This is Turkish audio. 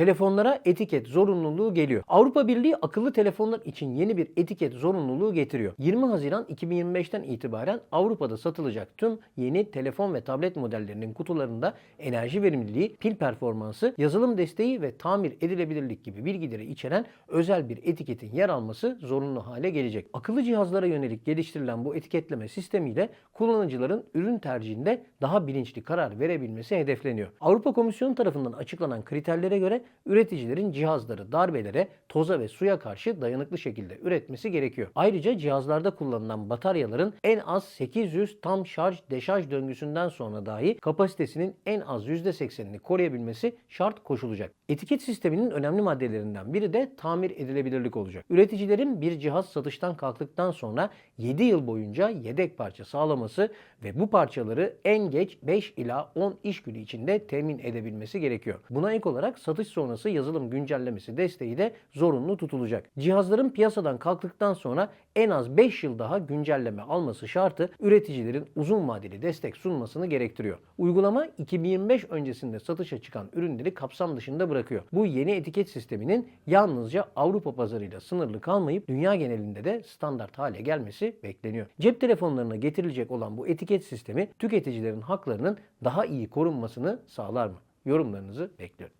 telefonlara etiket zorunluluğu geliyor. Avrupa Birliği akıllı telefonlar için yeni bir etiket zorunluluğu getiriyor. 20 Haziran 2025'ten itibaren Avrupa'da satılacak tüm yeni telefon ve tablet modellerinin kutularında enerji verimliliği, pil performansı, yazılım desteği ve tamir edilebilirlik gibi bilgileri içeren özel bir etiketin yer alması zorunlu hale gelecek. Akıllı cihazlara yönelik geliştirilen bu etiketleme sistemiyle kullanıcıların ürün tercihinde daha bilinçli karar verebilmesi hedefleniyor. Avrupa Komisyonu tarafından açıklanan kriterlere göre üreticilerin cihazları darbelere, toza ve suya karşı dayanıklı şekilde üretmesi gerekiyor. Ayrıca cihazlarda kullanılan bataryaların en az 800 tam şarj deşarj döngüsünden sonra dahi kapasitesinin en az %80'ini koruyabilmesi şart koşulacak. Etiket sisteminin önemli maddelerinden biri de tamir edilebilirlik olacak. Üreticilerin bir cihaz satıştan kalktıktan sonra 7 yıl boyunca yedek parça sağlaması ve bu parçaları en geç 5 ila 10 iş günü içinde temin edebilmesi gerekiyor. Buna ek olarak satış sonrası yazılım güncellemesi desteği de zorunlu tutulacak. Cihazların piyasadan kalktıktan sonra en az 5 yıl daha güncelleme alması şartı üreticilerin uzun vadeli destek sunmasını gerektiriyor. Uygulama 2025 öncesinde satışa çıkan ürünleri kapsam dışında bırakıyor. Bu yeni etiket sisteminin yalnızca Avrupa pazarıyla sınırlı kalmayıp dünya genelinde de standart hale gelmesi bekleniyor. Cep telefonlarına getirilecek olan bu etiket sistemi tüketicilerin haklarının daha iyi korunmasını sağlar mı? Yorumlarınızı bekliyorum.